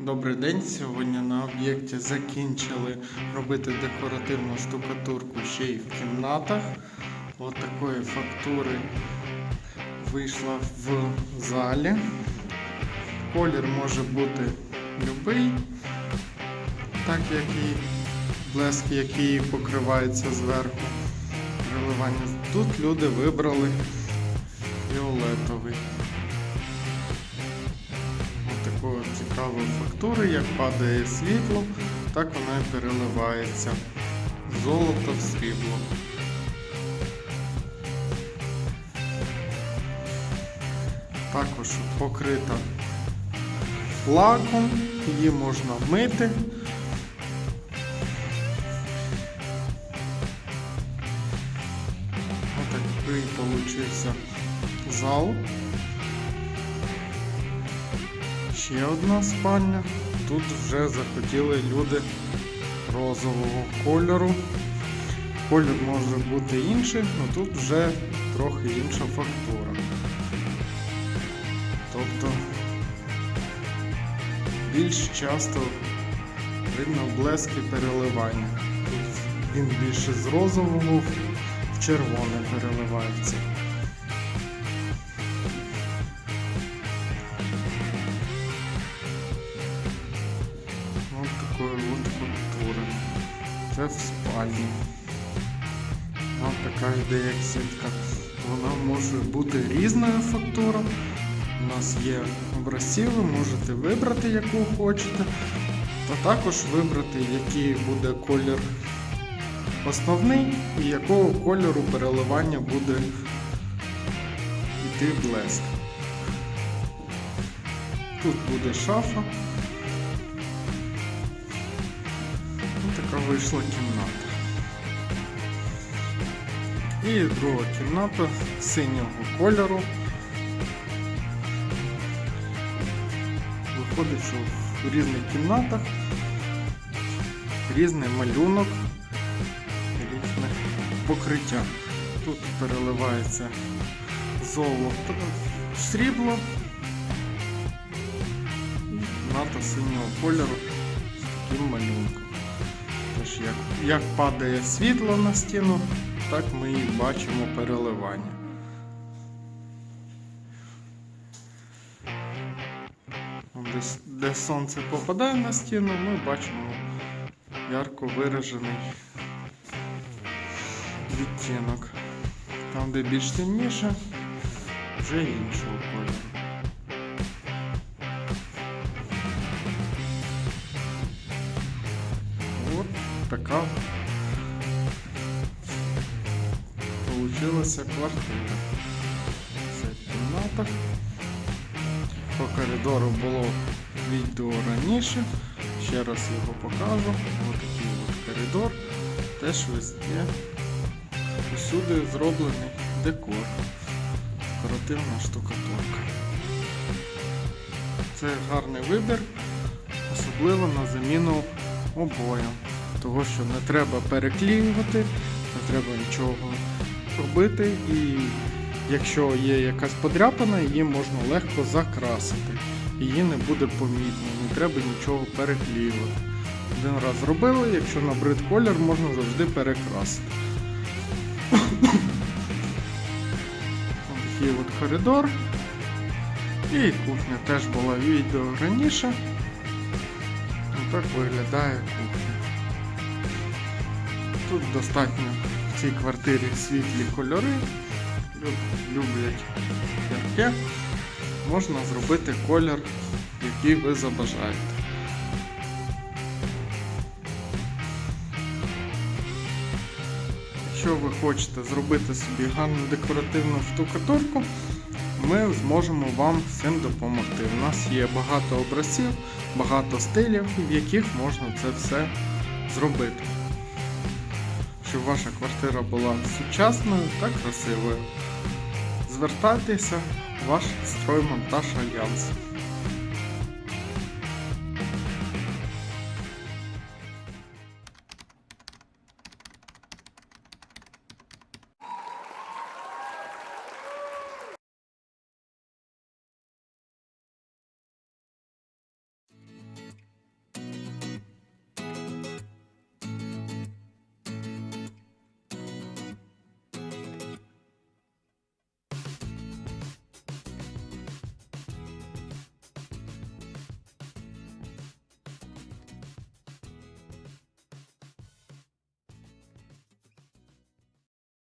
Добрий день. Сьогодні на об'єкті закінчили робити декоративну штукатурку ще й в кімнатах. Ось такої фактури вийшла в залі. Колір може бути любий, так як і блеск, який покривається зверху. Тут люди вибрали фіолетовий. Такої цікавої фактури, як падає світло, так воно і переливається. Золото в срібло. Також покрита лаком, її можна мити. Ось такий получився зал. Ще одна спальня. Тут вже захотіли люди розового кольору. Колір може бути інший, але тут вже трохи інша фактура. Тобто більш часто видно блески переливання. Тут він більше з розового в червоне переливається. От. Це в спальні. Ось така йде як сітка. Вона може бути різною фактура. У нас є образці, ви можете вибрати, яку хочете, та також вибрати, який буде колір основний і якого кольору переливання буде йти блеск. Тут буде шафа. Така вийшла кімната. І друга кімната синього кольору. Виходить, що в різних кімнатах різний малюнок, різне покриття. Тут переливається золото срібло і кімната синього кольору з таким малюнком. Тож як, як падає світло на стіну, так ми і бачимо переливання. Де, де сонце попадає на стіну, ми бачимо ярко виражений відтінок. Там, де більш темніше, вже іншого кольору. Така получилася квартира. Це кімната. По коридору було відео раніше. Ще раз його покажу. Ось такий от коридор. Теж везде. Усюди зроблений декор. Декоративна штукатурка. Це гарний вибір, особливо на заміну обоям. Того, що не треба переклеювати, не треба нічого робити і якщо є якась подряпина, її можна легко закрасити. Її не буде помітно, не треба нічого переклеювати. Один раз зробили, якщо набрид колір, можна завжди перекрасити. Такий от коридор. І кухня теж була відео раніше. Так виглядає кухня. Тут достатньо в цій квартирі світлі кольори. Люб- Люблять ярке. Можна зробити колір, який ви забажаєте. Якщо ви хочете зробити собі гарну декоративну штукатурку, ми зможемо вам цим допомогти. У нас є багато образців, багато стилів, в яких можна це все зробити. Щоб ваша квартира була сучасною та красивою. Звертайтеся, ваш строймонтаж Альянс.